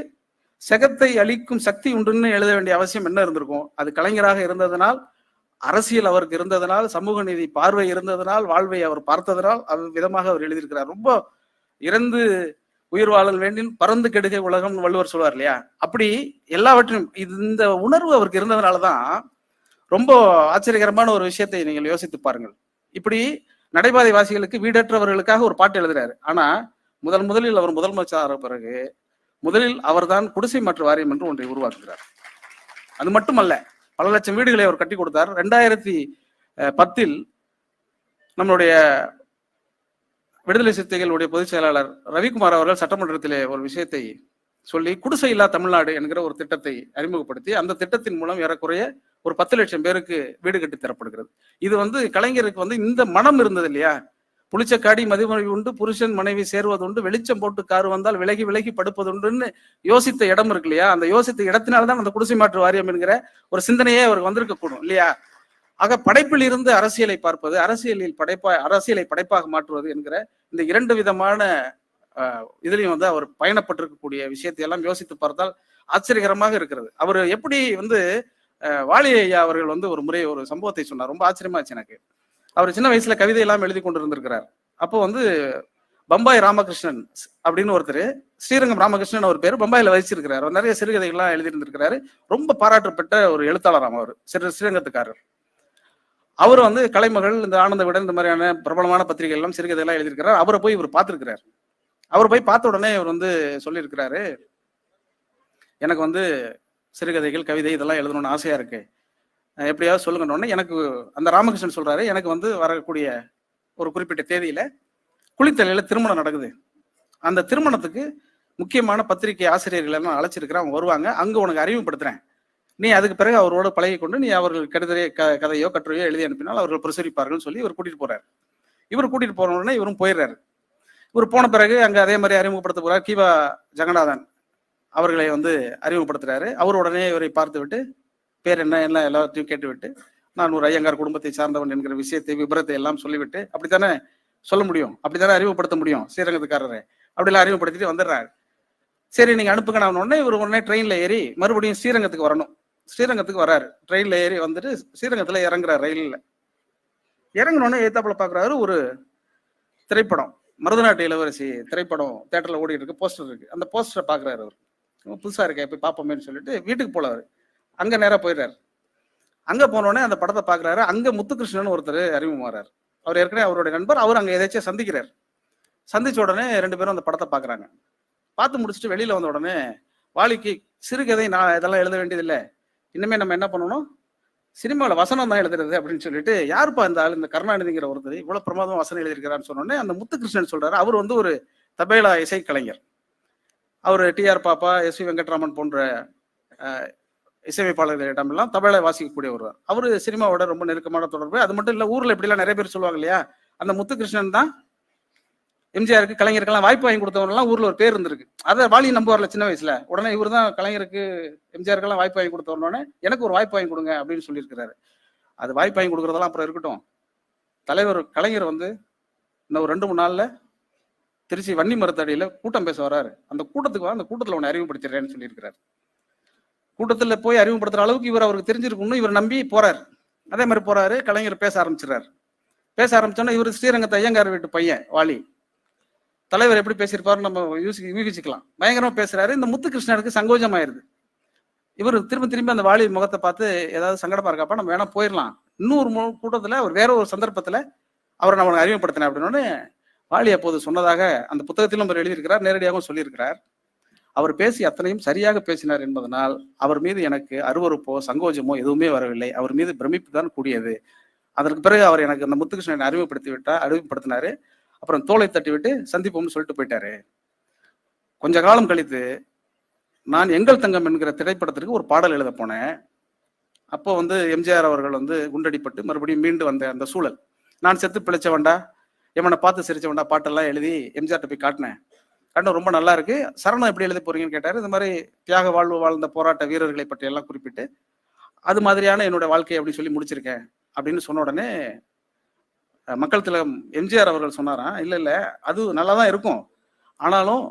செகத்தை அளிக்கும் சக்தி உண்டுன்னு எழுத வேண்டிய அவசியம் என்ன இருந்திருக்கும்? அது கலைஞராக இருந்ததனால் அரசியல் அவருக்கு இருந்ததனால் சமூக நீதி பார்வை இருந்ததனால் வாழ்வை அவர் பார்த்ததனால் அது விதமாக அவர் எழுதியிருக்கிறார். ரொம்ப இறந்து உயிர் வாழல் வேண்டின் பறந்து கெடுகை உலகம் வள்ளுவர் சொல்வார் இல்லையா? அப்படி எல்லாவற்றையும் இது- இந்த உணர்வு அவருக்கு இருந்ததுனாலதான் ரொம்ப ஆச்சரியகரமான ஒரு விஷயத்தை நீங்கள் யோசித்து பாருங்கள். இப்படி நடைபாதை வாசிகளுக்கு வீடற்றவர்களுக்காக ஒரு பாட்டு எழுதுறாரு. ஆனா முதல் முதலில் அவர் முதலமைச்சர் பிறகு முதலில் அவர்தான் குடிசை மாற்று வாரியம் என்று ஒன்றை உருவாக்குகிறார். அது மட்டுமல்ல பல லட்சம் வீடுகளை அவர் கட்டி கொடுத்தார். ரெண்டாயிரத்தி பத்தில் நம்மளுடைய விடுதலை சிறுத்தைகளுடைய பொதுச் செயலாளர் ரவிக்குமார் அவர்கள் சட்டமன்றத்திலே ஒரு விஷயத்தை சொல்லி குடிசை இல்லா தமிழ்நாடு என்கிற ஒரு திட்டத்தை அறிமுகப்படுத்தி அந்த திட்டத்தின் மூலம் ஏறக்குறைய ஒரு பத்து லட்சம் பேருக்கு வீடு கட்டி தரப்படுகிறது. இது வந்து கலைஞருக்கு வந்து இந்த மனம் இருந்தது இல்லையா? புளிச்சக்காடி மதிமொழி உண்டு புருஷன் மனைவி சேருவது உண்டு வெளிச்சம் போட்டு கார் வந்தால் விலகி விலகி படுப்பதுண்டுன்னு யோசித்த இடம் இருக்கு இல்லையா? அந்த யோசித்த இடத்தினால்தான் அந்த குடிசை மாற்று வாரியம் என்கிற ஒரு சிந்தனையே அவருக்கு வந்திருக்க கூடும் இல்லையா? ஆக படைப்பில் இருந்து அரசியலை பார்ப்பது அரசியலில் படைப்பா அரசியலை படைப்பாக மாற்றுவது என்கிற இந்த இரண்டு விதமான இதுலையும் இதுலயும் வந்து அவர் பயணப்பட்டிருக்கக்கூடிய விஷயத்தை எல்லாம் யோசித்து பார்த்தால் ஆச்சரியகரமாக இருக்கிறது. அவர் எப்படி வந்து அஹ், வாலி ஐயா அவர்கள் வந்து ஒரு முறை ஒரு சம்பவத்தை சொன்னார். ரொம்ப ஆச்சரியமாச்சு எனக்கு. அவர் சின்ன வயசுல கவிதை எல்லாம் எழுதி கொண்டு இருந்திருக்கிறார் அப்போ வந்து பம்பாய் ராமகிருஷ்ணன் அப்படின்னு ஒருத்தர் ஸ்ரீரங்கம் ராமகிருஷ்ணன் ஒரு பேர் பம்பாயில வசிச்சிருக்கிறார் அவர் நிறைய சிறுகதைகள்லாம் எழுதியிருந்திருக்கிறாரு. ரொம்ப பாராட்டப்பட்ட ஒரு எழுத்தாளராம் அவர் சிறு ஸ்ரீரங்கத்துக்காரர். அவர் வந்து கலைமகள் இந்த ஆனந்த விட இந்த மாதிரியான பிரபலமான பத்திரிகை எல்லாம் சிறுகதை எல்லாம் எழுதியிருக்கிறார். அவரை போய் இவர் பார்த்துருக்கிறார். அவர் போய் பார்த்த உடனே இவர் வந்து சொல்லியிருக்கிறாரு எனக்கு வந்து சிறுகதைகள் கவிதை இதெல்லாம் எழுதணும்னு ஆசையா இருக்கு. எப்படியாவது சொல்லுங்கன்னு எனக்கு அந்த ராமகிருஷ்ணன் சொல்றாரு எனக்கு வந்து வரக்கூடிய ஒரு குறிப்பிட்ட தேதியில குளித்தலையில திருமணம் நடக்குது. அந்த திருமணத்துக்கு முக்கியமான பத்திரிகை ஆசிரியர்கள் எல்லாம் அழைச்சிருக்கிறேன் அவங்க வருவாங்க. அங்க உனக்கு அறிமுகப்படுத்துறேன். நீ அதுக்கு பிறகு அவரோட பழகி கொண்டு நீ அவர்கள் கடிதரை க கதையோ கட்டுரையோ எழுதி அனுப்பினால் அவர்கள் பிரசுரிப்பார்கள் சொல்லி இவர் கூட்டிட்டு போறாரு. இவர் கூட்டிட்டு போன உடனே இவரும் போயிடுறாரு. இவர் போன பிறகு அங்க அதே மாதிரி அறிமுகப்படுத்த போறார் கீவா ஜெகநாதன். அவர்களை வந்து அறிமுகப்படுத்துறாரு. அவர் உடனே இவரை பார்த்து விட்டு பேர் என்ன என்ன எல்லாத்தையும் கேட்டுவிட்டு நான் ஒரு ஐயங்கார் குடும்பத்தை சார்ந்தவன் என்கிற விஷயத்தை விபரத்தை எல்லாம் சொல்லிவிட்டு அப்படித்தானே சொல்ல முடியும்? அப்படித்தானே அறிமுகப்படுத்த முடியும் ஸ்ரீரங்கத்துக்காரரை? அப்படிலாம் அறிமுகப்படுத்திட்டு வந்துடுறாரு. சரி நீங்க அனுப்புங்க. நான் உடனே இவர் உடனே ட்ரெயின்ல ஏறி மறுபடியும் ஸ்ரீரங்கத்துக்கு வரணும். ஸ்ரீரங்கத்துக்கு வராரு. ட்ரெயின்ல ஏறி வந்துட்டு ஸ்ரீரங்கத்துல இறங்குறாரு ரயில்ல. இறங்கினோடனே ஏத்தாப்புல பாக்குறாரு ஒரு திரைப்படம். மருதநாட்டு இளவரசி திரைப்படம் தேட்டர்ல ஓடிட்டு இருக்கு போஸ்டர் இருக்கு. அந்த போஸ்டரை பாக்குறாரு அவர். புதுசா இருக்கே போய் பார்ப்போமேன்னு சொல்லிட்டு வீட்டுக்கு போல அங்க நேரா போயிடுறாரு. அங்க போனோடனே அந்த படத்தை பாக்குறாரு. அங்க முத்துகிருஷ்ணன் ஒருத்தர் அறிமுகமாறாரு. அவர் ஏற்கனவே அவருடைய நண்பர். அவர் அங்க ஏதாச்சும் சந்திக்கிறார். சந்திச்ச உடனே ரெண்டு பேரும் அந்த படத்தை பாக்குறாங்க. பார்த்து முடிச்சுட்டு வெளியில வந்த உடனே வாலிக்கு சிறுகதை நான் இதெல்லாம் எழுத வேண்டியதில்லை. இனிமே நம்ம என்ன பண்ணணும்? சினிமாவில் வசனம் தான் எழுதுறது அப்படின்னு சொல்லிட்டு யாருப்பா இந்த ஆள்? இந்த கருணாநிதிங்கிற ஒருத்தர் இவ்வளவு பிரமாதம் வசனம் எழுதியிருக்கிறான்னு சொன்னோடனே அந்த முத்துகிருஷ்ணன் சொல்றாரு. அவர் வந்து ஒரு தபேலா இசைக்கலைஞர். அவர் T R Pappa S V Venkatraman போன்ற இசையமைப்பாளர்களிடமெல்லாம் தமிழை வாசிக்கக்கூடிய ஒருவர் அவர் சினிமாவோட ரொம்ப நெருக்கமான தொடர்பு. அது மட்டும் இல்லை ஊரில் இப்படிலாம் நிறைய பேர் சொல்லுவாங்க இல்லையா? அந்த முத்துகிருஷ்ணன் தான் எம்ஜிஆருக்கு கலைஞருக்கெல்லாம் வாய்ப்பு வாங்கி கொடுத்தவங்கலாம் ஊரில் ஒரு பேர் இருந்திருக்கு. அதை வாலி நம்புவார்ல சின்ன வயசுல. உடனே இவர் தான் கலைஞருக்கு எம்ஜிஆருக்கெல்லாம் வாய்ப்பு வாங்கி கொடுத்தவனோடனே எனக்கு ஒரு வாய்ப்பு வாங்கி கொடுங்க அப்படின்னு சொல்லியிருக்கிறாரு. அது வாய்ப்பு வாங்கி கொடுக்கறதெல்லாம் அப்புறம் இருக்கட்டும். தலைவர் கலைஞர் வந்து இன்னும் ஒரு ரெண்டு மூணு நாளில் திருச்சி வன்னி மருத்தடியில கூட்டம் பேச வராரு. அந்த கூட்டத்துக்கு அந்த கூட்டத்தில் உன்னை அறிமுகப்படுத்திடுறேன்னு சொல்லியிருக்கிறாரு. கூட்டத்தில் போய் அறிமுகப்படுத்துற அளவுக்கு இவர் அவருக்கு தெரிஞ்சிருக்கணும்னு இவர் நம்பி போறாரு. அதே மாதிரி போறாரு கலைஞர் பேச ஆரம்பிச்சிடுறாரு. பேச ஆரம்பிச்சோன்னா இவர் ஸ்ரீரங்கத்தை ஐயங்கார் வீட்டு பையன் வாலி. தலைவர் எப்படி பேசியிருப்பாரு நம்ம யூசி யூகிச்சுக்கலாம். பயங்கரமா பேசுறாரு. இந்த முத்துகிருஷ்ணனுக்கு சங்கோஜம் ஆயிருது இவர் திரும்ப திரும்பி அந்த வாலி முகத்தை பார்த்து ஏதாவது சங்கடமா இருக்காப்பா நம்ம வேணா போயிடலாம். இன்னொரு மு- கூட்டத்தில் அவர் வேற ஒரு சந்தர்ப்பத்தில் அவரை நான் அறிமுகப்படுத்தினேன் அப்படின்னு வாலி அப்போது சொன்னதாக அந்த புத்தகத்திலும் அவர் எழுதியிருக்கிறார் நேரடியாகவும் சொல்லியிருக்கிறார். அவர் பேசி அத்தனையும் சரியாக பேசினார் என்பதனால் அவர் மீது எனக்கு அருவருப்போ சங்கோஜமோ எதுவுமே வரவில்லை. அவர் மீது பிரமிப்பு தான் கூடியது. அதற்கு பிறகு அவர் எனக்கு அந்த முத்துகிருஷ்ணனை அறிமுகப்படுத்தி விட்டா அறிமுகப்படுத்தினாரு. அப்புறம் தோலை தட்டி விட்டு சந்திப்போம்னு சொல்லிட்டு போயிட்டாரு. கொஞ்ச காலம் கழித்து நான் எங்கள் தங்கம் என்கிற திரைப்படத்திற்கு ஒரு பாடல் எழுத போனேன். அப்போ வந்து எம்ஜிஆர் அவர்கள் வந்து குண்டடிப்பட்டு மறுபடியும் மீண்டு வந்த அந்த சூழல். நான் செத்து பிழைச்சவன்டா எவனை பார்த்து சிரிச்சவன்டா பாட்டெல்லாம் எழுதி எம்ஜிஆர்ட்ட போய் காட்டினேன். கண்டம் ரொம்ப நல்லா இருக்கு. சரணம் எப்படி எழுத போறீங்கன்னு கேட்டாரு. இந்த மாதிரி தியாக வாழ்வு வாழ்ந்த போராட்ட வீரர்களை பற்றி எல்லாம் குறிப்பிட்டு அது மாதிரியான என்னோட வாழ்க்கை அப்படின்னு சொல்லி முடிச்சிருக்கேன் அப்படின்னு சொன்ன உடனே மக்கள் திலகம் எம்ஜிஆர் அவர்கள் சொன்னாராம் இல்லை இல்லை அது நல்லா தான் இருக்கும். ஆனாலும்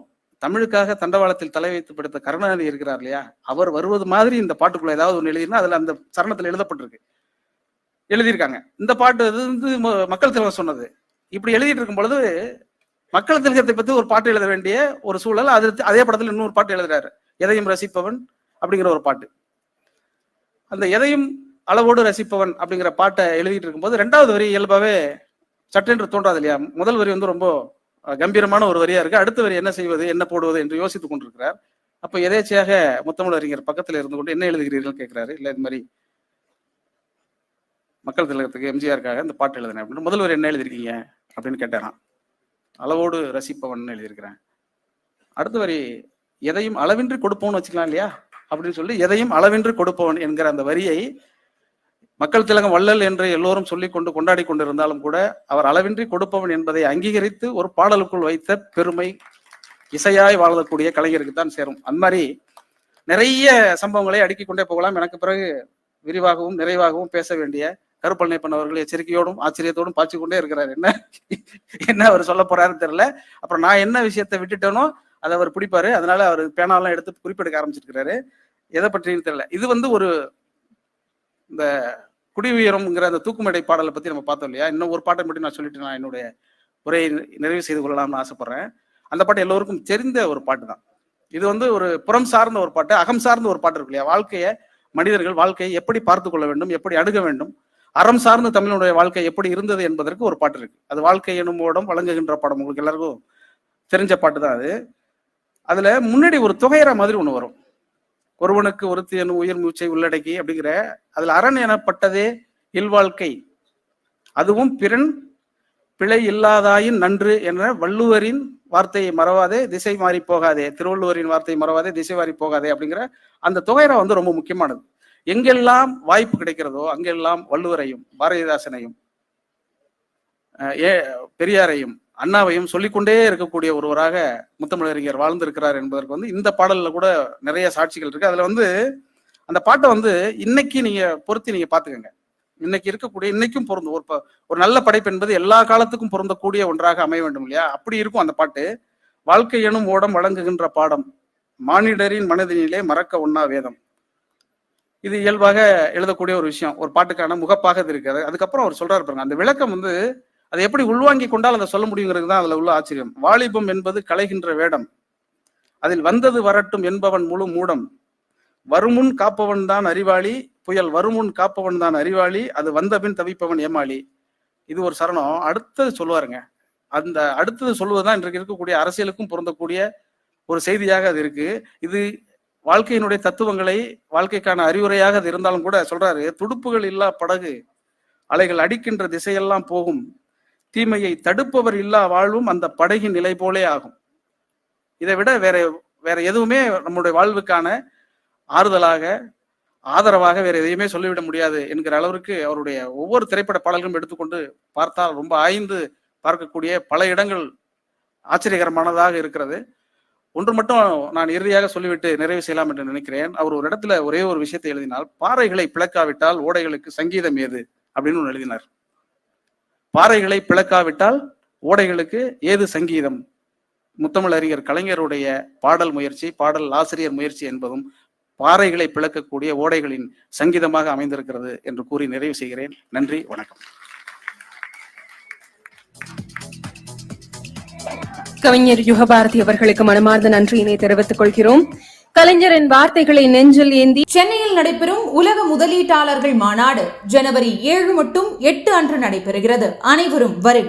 தமிழுக்காக தண்டவாளத்தில் தலை வைத்து படுத்த கருணாநிதி இருக்கிறார் இல்லையா? அவர் வருவது மாதிரி இந்த பாட்டுக்குள்ள ஏதாவது ஒன்று எழுதினா அதுல அந்த சரணத்தில் எழுதப்பட்டிருக்கு. எழுதியிருக்காங்க. இந்த பாட்டு இது வந்து மக்கள் திலகம் சொன்னது. இப்படி எழுதிட்டு இருக்கும் பொழுது மக்கள் திலகத்தை பத்தி ஒரு பாட்டு எழுத வேண்டிய ஒரு சூழல். அது அதே படத்துல இன்னொரு பாட்டு எழுதுறாரு. எதையும் ரசிப்பவன் அப்படிங்கிற ஒரு பாட்டு. அந்த எதையும் அளவோடு ரசிப்பவன் அப்படிங்கிற பாட்டை எழுதிட்டு இருக்கும்போது ரெண்டாவது வரி இயல்பாவே சட்டென்று தோன்றாது இல்லையா? முதல் வரி வந்து ரொம்ப கம்பீரமான ஒரு வரியா இருக்கு. அடுத்த வரி என்ன செய்வது என்ன போடுவது என்று யோசித்துக் கொண்டிருக்கிறார். அப்ப எதேச்சையாக முத்தமிழ் அறிஞர் பக்கத்துல இருந்து கொண்டு என்ன எழுதுகிறீர்கள் கேட்கிறாரு. இல்ல இது மாதிரி மக்கள் திலகத்துக்கு எம்ஜிஆருக்காக இந்த பாட்டு எழுதினேன். அப்படின்னு முதல்வர் என்ன எழுதிருக்கீங்க அப்படின்னு கேட்டாரான் அளவோடு ரசிப்பவன் எழுதியிருக்கிறேன். அடுத்த வரி எதையும் அளவின்றி கொடுப்போம்னு வச்சுக்கலாம் இல்லையா? அப்படின்னு சொல்லி எதையும் அளவின்றி கொடுப்பவன் என்கிற அந்த வரியை மக்கள் திலகம் வள்ளல் என்று எல்லோரும் சொல்லி கொண்டு கொண்டாடி கொண்டிருந்தாலும் கூட அவர் அளவின்றி கொடுப்பவன் என்பதை அங்கீகரித்து ஒரு பாடலுக்குள் வைத்த பெருமை இசையாய் வாழக்கூடிய கலைஞருக்கு தான் சேரும். அந்த மாதிரி நிறைய சம்பவங்களை அடுக்கிக் கொண்டே போகலாம். எனக்கு பிறகு விரிவாகவும் நிறைவாகவும் பேச வேண்டிய கருப்பழனை பண்ணவர்கள் எச்சரிக்கையோடும் ஆச்சரியத்தோடும் பாய்ச்சி கொண்டே இருக்கிறார். என்ன? என்ன அவர் சொல்ல போறாருன்னு தெரியல. அப்புறம் நான் என்ன விஷயத்த விட்டுட்டேனோ அதை அவர் பிடிப்பாரு. அதனால அவர் பேனாலாம் எடுத்து குறிப்பெடுக்க ஆரம்பிச்சிருக்கிறாரு. எதை பற்றியும் தெரியல. இது வந்து ஒரு இந்த குடி உயரம்ங்கிற அந்த தூக்குமடை பாடலை பத்தி நம்ம பார்த்தோம் இல்லையா? இன்னும் ஒரு பாட்டை மட்டும் நான் சொல்லிட்டு நான் என்னுடைய உரையை நிறைவு செய்து கொள்ளலாம்னு ஆசைப்படுறேன். அந்த பாட்டு எல்லோருக்கும் தெரிந்த ஒரு பாட்டு தான். இது வந்து ஒரு புறம் சார்ந்த ஒரு பாட்டு அகம் சார்ந்த ஒரு பாட்டு இருக்கு இல்லையா? வாழ்க்கையை மனிதர்கள் வாழ்க்கையை எப்படி பார்த்து கொள்ள வேண்டும் எப்படி அணுக வேண்டும் அறம் சார்ந்த தமிழனுடைய வாழ்க்கை எப்படி இருந்தது என்பதற்கு ஒரு பாட்டு இருக்கு. அது வாழ்க்கை எனும் ஓடம் வழங்குகின்ற பாடம். உங்களுக்கு எல்லாருக்கும் தெரிஞ்ச பாட்டு தான் அது. அதுல முன்னாடி ஒரு தொகையற மாதிரி ஒண்ணு வரும். ஒருவனுக்கு ஒருத்தி எனும் உயிர் மூச்சை உள்ளடக்கி அப்படிங்கிற அதுல அரண் எனப்பட்டதே இல்வாழ்க்கை. அதுவும் பிறன் பிழை இல்லாதாயின் நன்று என்ற வள்ளுவரின் வார்த்தையை மறவாதே திசை மாறி போகாதே. திருவள்ளுவரின் வார்த்தையை மறவாதே திசை மாறி போகாதே அப்படிங்கிற அந்த தொகையரா வந்து ரொம்ப முக்கியமானது. எங்கெல்லாம் வாய்ப்பு கிடைக்கிறதோ அங்கெல்லாம் வள்ளுவரையும் பாரதிதாசனையும் ஏ பெரியாரையும் அண்ணாவையும் சொல்லிக்கொண்டே இருக்கக்கூடிய ஒருவராக முத்தமிழறிஞர் வாழ்ந்திருக்கிறார் என்பதற்கு வந்து இந்த பாடல்ல கூட நிறைய சாட்சிகள் இருக்கு. அதுல வந்து அந்த பாட்டை வந்து இன்னைக்கு நீங்க பொருத்தி நீங்க பாத்துக்கோங்க இன்னைக்கு இருக்கக்கூடிய இன்னைக்கும் பொருந்தும். ஒரு ஒரு நல்ல படைப்பு என்பது எல்லா காலத்துக்கும் பொருந்தக்கூடிய ஒன்றாக அமைய வேண்டும் இல்லையா? அப்படி இருக்கும் அந்த பாட்டு. வாழ்க்கை எனும் ஓடம் வழங்குகின்ற பாடம் மானிடரின் மனதினிலே மறக்க உண்ணா வேதம். இது இயல்பாக எழுதக்கூடிய ஒரு விஷயம். ஒரு பாட்டுக்கான முகப்பாக இது இருக்காது. அதுக்கப்புறம் அவர் சொல்றாரு பாருங்க அந்த விளக்கம் வந்து அதை எப்படி உள்வாங்கி கொண்டால் அதை சொல்ல முடியுங்கிறது தான் அதுல உள்ள ஆச்சரியம். வாலிபம் என்பது களைகின்ற வேடம். அதில் வந்தது வரட்டும் என்பவன் முழு மூடம். வருமுன் காப்பவன் தான் அறிவாளி புயல் வருமுன் காப்பவன் தான் அறிவாளி அது வந்தபின் தவிப்பவன் ஏமாளி. இது ஒரு சரணம். அடுத்தது சொல்லுவாருங்க. அந்த அடுத்தது சொல்வதுதான் இன்றைக்கு இருக்கக்கூடிய அரசியலுக்கும் பொருந்தக்கூடிய ஒரு செய்தியாக அது இருக்கு. இது வாழ்க்கையினுடைய தத்துவங்களை வாழ்க்கைக்கான அறிவுரையாக அது இருந்தாலும் கூட சொல்றாரு துடுப்புகள் இல்லா படகு அலைகள் அடிக்கின்ற திசையெல்லாம் போகும். தீமையை தடுப்பவர் இல்லா வாழ்வும் அந்த படகின் நிலை போலே ஆகும். இதை விட வேற வேற எதுவுமே நம்முடைய வாழ்வுக்கான ஆறுதலாக ஆதரவாக வேற எதையுமே சொல்லிவிட முடியாது என்கிற அளவிற்கு அவருடைய ஒவ்வொரு திரைப்பட பாடல்களும் எடுத்துக்கொண்டு பார்த்தால் ரொம்ப ஆய்ந்து பார்க்கக்கூடிய பல இடங்கள் ஆச்சரியகரமானதாக இருக்கிறது. ஒன்று மட்டும் நான் இறுதியாக சொல்லிவிட்டு நிறைவு செய்யலாம் என்று நினைக்கிறேன். அவர் ஒரு இடத்துல ஒரே ஒரு விஷயத்தை எழுதினால் பாறைகளை பிளக்காவிட்டால் ஓடைகளுக்கு சங்கீதம் ஏது? அப்படின்னு ஒன்று எழுதினார். பாறைகளை பிளக்காவிட்டால் ஓடைகளுக்கு ஏது சங்கீதம்? முத்தமிழ் அறிஞர் கலைஞருடைய பாடல் முயற்சி பாடல் ஆசிரியர் முயற்சி என்பதும் பாறைகளை பிளக்கக்கூடிய ஓடைகளின் சங்கீதமாக அமைந்திருக்கிறது என்று கூறி நிறைவு செய்கிறேன். நன்றி வணக்கம். கவிஞர் யுகபாரதி அவர்களுக்கு மனமார்ந்த நன்றியினை தெரிவித்துக் கொள்கிறோம். கலைஞரின் வார்த்தைகளை நெஞ்சில் ஏந்தி சென்னையில் நடைபெறும் உலக முதலீட்டாளர்கள் மாநாடு ஜனவரி ஏழு மற்றும் எட்டு அன்று நடைபெறுகிறது. அனைவரும் வருக.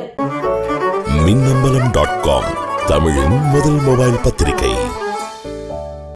மின்னம்பலம் டாட் காம் தமிழின் முதல் மொபைல் பத்திரிகை.